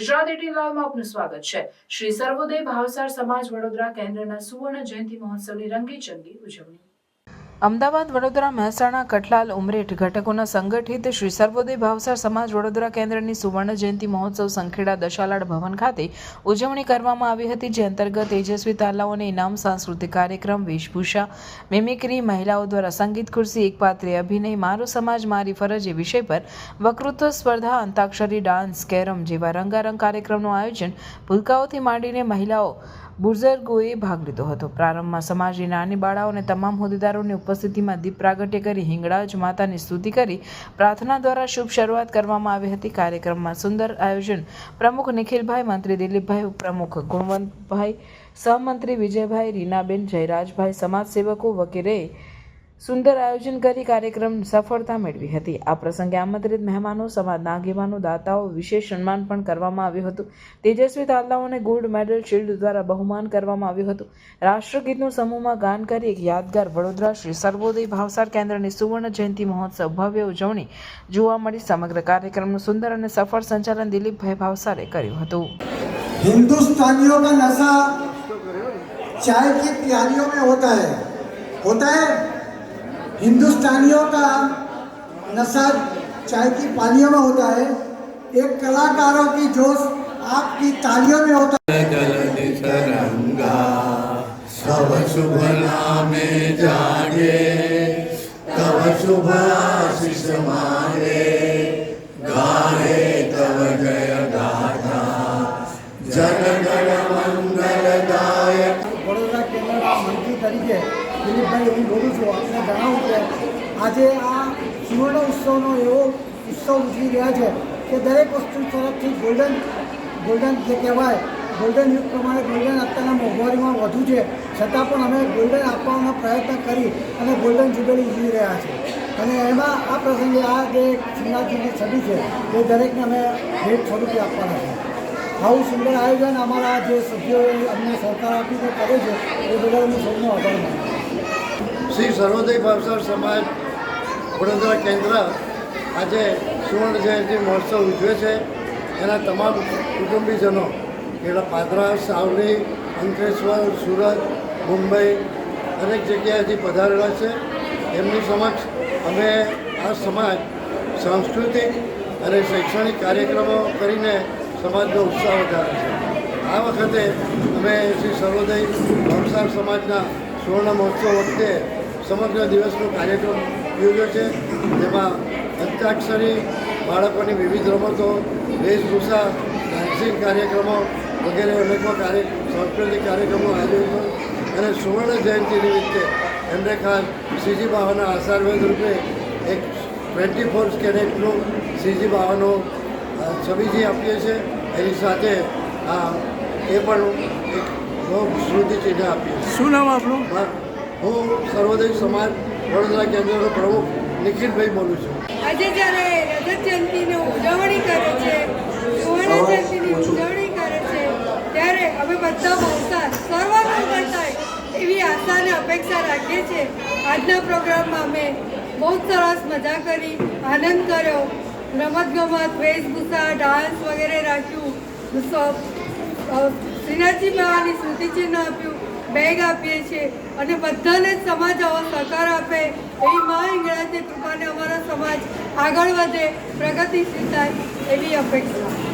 Gujarat eighteen લાઈવમાં આપનું સ્વાગત છે. શ્રી સર્વોદય ભાવસાર સમાજ વડોદરા કેન્દ્રના સુવર્ણ જયંતિ મહોત્સવની રંગીચંગી ઉજવણી. અમદાવાદ, વડોદરા, મહેસાણા, કઠલાલ, ઉમરેઠ ઘટકોના સંગઠિત શ્રી સર્વોદય ભાવસાર સમાજ વડોદરા કેન્દ્રની સુવર્ણ જયંતિ મહોત્સવ સંખેડા દશાલાડ ભવન ખાતે ઉજવણી કરવામાં આવી હતી, જે અંતર્ગત તેજસ્વી તાલાઓને ઇનામ સાંસ્કૃતિક કાર્યક્રમ, વેશભૂષા મિમિક્રી મહિલાઓ દ્વારા સંગીત ખુરશી એકપાત્રીય અભિનય, મારો સમાજ, મારી ફરજ એ વિષય પર વકૃત્વ સ્પર્ધા, અંતાક્ષરી, ડાન્સ, કેરમ જેવા રંગારંગ કાર્યક્રમનું આયોજન ભૂલકાઓથી માંડીને મહિલાઓ બુઝુર્ગોએ ભાગ લીધો હતો. પ્રારંભમાં સમાજની નાની બાળાઓ અને તમામ હોદ્દેદારોની ઉપસ્થિતિમાં દીપ પ્રાગટ્ય કરી હિંગળાજ માતાની સ્તુતિ કરી પ્રાર્થના દ્વારા શુભ શરૂઆત કરવામાં આવી હતી. કાર્યક્રમમાં સુંદર આયોજન પ્રમુખ નિખિલભાઈ, મંત્રી દિલીપભાઈ ઉપપ્રમુખ, ગુણવંતભાઈ, સહમંત્રી વિજયભાઈ, રીનાબેન, જયરાજભાઈ, સમાજસેવકો વગેરેએ સુંદર આયોજન કરી કાર્યક્રમ સફળતા મેળવી હતી આ પ્રસંગે આમંત્રિત મહેમાનો સમાજના આગેવાનો દાતાઓ વિશેષ સન્માન પણ કરવામાં આવ્યું હતું તેજસ્વી તાલાઓને ગોલ્ડ મેડલ શિલ્ડ દ્વારા બહુમાન કરવામાં આવ્યું હતું રાષ્ટ્રગીતનું સમૂહમાં ગાન કરી એક યાદગાર વડોદરા શ્રી સર્વોદય ભાવસાર કેન્દ્રની સુવર્ણ જયંતિ મહોત્સવ ભવ્ય ઉજવણી જોવા મળી સમગ્ર કાર્યક્રમનું સુંદર અને સફળ સંચાલન દિલીપભાઈ ભાવસારે કર્યું હતું हिंदुस्तानियों का नशा चाय की प्यालियों में होता है होता है हिंदुस्तानियों का नशा चाय की पालियों में होता है। एक कलाकारों की जोश आपकी तालियों में होता है। सब शुभ जागे तब शुभ आशीष गाए तब जय गाथा जन गण मंगल गायक मंत्री तरीके દિલીપભાઈ હું બોલું છું, આપને જણાવું કે આજે આ સુવર્ણ ઉત્સવનો એવો ઉત્સવ ઉજવી રહ્યા છે કે દરેક વસ્તુ તરફથી ગોલ્ડન ગોલ્ડન જે કહેવાય ગોલ્ડન યુગ પ્રમાણે ગોલ્ડન અત્યારના મોંઘવારીમાં વધુ છે. છતાં પણ અમે ગોલ્ડન આપવાનો પ્રયત્ન કરી અને ગોલ્ડન જુબેલી ઉજવી રહ્યા છે. અને એમાં આ પ્રસંગે આ જે શ્રીનાથજીની છબી છે, એ દરેકને અમે ભેટ સ્વરૂપે આપવાના છે. આવું સુંદર આયોજન અમારા જે સભ્યોએ અમને સહકાર આપીને કરે છે, એ બદલ હું સૌનો આભાર માનું. શ્રી સર્વોદય ભાવસાર સમાજ વડોદરા કેન્દ્ર આજે સુવર્ણ જયંતિ મહોત્સવ ઉજવે છે. એના તમામ કુટુંબીજનો એટલે પાદરા, સાવલી, અંકલેશ્વર, સુરત, મુંબઈ, દરેક જગ્યાએથી પધારેલા છે. એમની સમક્ષ અમે આ સમાજ સાંસ્કૃતિક અને શૈક્ષણિક કાર્યક્રમો કરીને સમાજનો ઉત્સાહ વધારે છે. આ વખતે અમે શ્રી સર્વોદય ભાવસાર સમાજના સુવર્ણ મહોત્સવ વખતે સમગ્ર દિવસનો કાર્યક્રમ યોજ્યો છે જેમાં અંતાક્ષરી બાળકોની વિવિધ રમતો વેશભૂષા ડાન્સિંગ કાર્યક્રમો વગેરે અનેકો કાર્ય સાંસ્કૃતિક કાર્યક્રમો આયોજન અને સુવર્ણ જયંતિ નિમિત્તે એમને ખાસ શ્રીજી બાવાના આશીર્વાદ રૂપે એક ટ્વેન્ટી ફોર કેરેટનું શ્રીજી બાવાનો છબીજી આપીએ છીએ. એની સાથે આ એ પણ એક સ્મૃતિ ચિહ્ન આપીએ શું નામ આપણું હા, સર્વોદય સમાજ વડોદરા કેન્દ્રનો પ્રમુખ નિખિલભાઈ બોલું છું. આજે જ્યારે રજત જયંતિની ઉજવણી કરે છે સુવર્ણ જયંતિની ઉજવણી કરે છે ત્યારે અમે બધા બહુસાર સર્વનું કરતા એવી આશા અને અપેક્ષા રાખીએ છીએ. આજના પ્રોગ્રામમાં અમે બહુ સરસ મજા કરી આનંદ કર્યો. રમતગમત વેશભૂષા ડાન્સ વગેરે રાખ્યું. શ્રીનાથજી બાવાની સ્મૃતિચિહ્ન આપ્યું. બેગ આપીએ છીએ અને બધાને સમાજ આવો સહકાર આપે. એવી મા ઇંગળાજની કૃપાને અમારો સમાજ આગળ વધે. પ્રગતિશીલ થાય એવી અપેક્ષા.